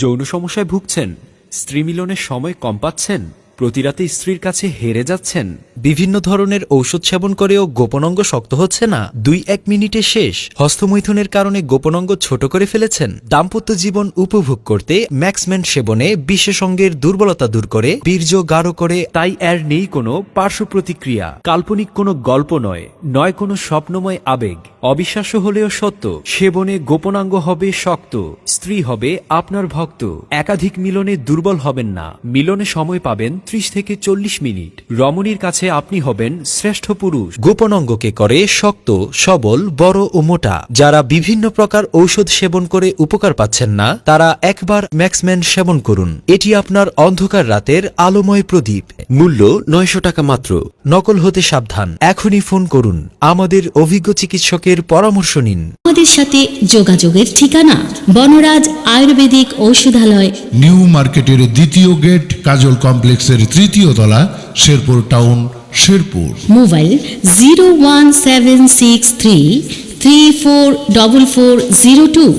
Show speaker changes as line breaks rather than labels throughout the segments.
যৌন সমস্যায় ভুগছেন স্ত্রী মিলনের সময় কম পাচ্ছেন প্রতিরাতে স্ত্রীর কাছে হেরে যাচ্ছেন।
বিভিন্ন ধরনের ঔষধ সেবন করেও গোপনাঙ্গ শক্ত হচ্ছে না। দুই এক মিনিটে শেষ। হস্তমৈথুনের কারণে গোপনাঙ্গ ছোট করে ফেলেছেন। দাম্পত্য জীবন উপভোগ করতে ম্যাক্সম্যান সেবনে বিশেষঙ্গের দুর্বলতা দূর করে, বীর্য গাঢ় করে,
তাই এর নেই কোনো পার্শ্ব প্রতিক্রিয়া। কাল্পনিক কোনো গল্প নয় নয় কোনো স্বপ্নময় আবেগ। অবিশ্বাস্য হলেও সত্য, সেবনে গোপনাঙ্গ হবে শক্ত, স্ত্রী হবে আপনার ভক্ত। একাধিক মিলনে দুর্বল হবেন না। মিলনে সময় পাবেন ত্রিশ থেকে চল্লিশ মিনিট। রমণীর কাছে আপনি হবেন শ্রেষ্ঠ পুরুষ।
গোপনাঙ্গকে করে শক্ত সবল বড় ও মোটা। যারা বিভিন্ন প্রকার ঔষধ সেবন করে উপকার পাচ্ছেন না তারা একবার ম্যাক্সম্যান সেবন করুন। এটি আপনার অন্ধকার রাতের আলোময় প্রদীপ। মূল্য নয়শো টাকা মাত্র। নকল হতে সাবধান। এখনই ফোন করুন। আমাদের অভিজ্ঞ চিকিৎসকের পরামর্শ নিন।
আমাদের সাথে যোগাযোগের ঠিকানা বনরাজ আয়ুর্বেদিক ঔষধালয়।
নিউ মার্কেটের দ্বিতীয় গেট কাজল কমপ্লেক্সের তৃতীয় তলা Sherpur town Sherpur
mobile zero one seven six three three four double four zero two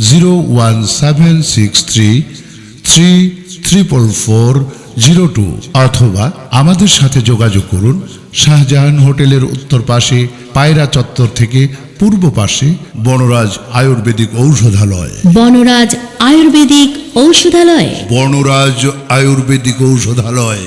zero one seven six three three triple four zero two অথবা আমাদের সাথে যোগাযোগ করুন শাহজাহান হোটেলের উত্তর পাশে পায়রা চত্বর থেকে পূর্ব পাশে বনরাজ আয়ুর্বেদিক ঔষধালয়।
বনরাজ আয়ুর্বেদিক ঔষধালয়।
বনরাজ আয়ুর্বেদিক ঔষধালয়।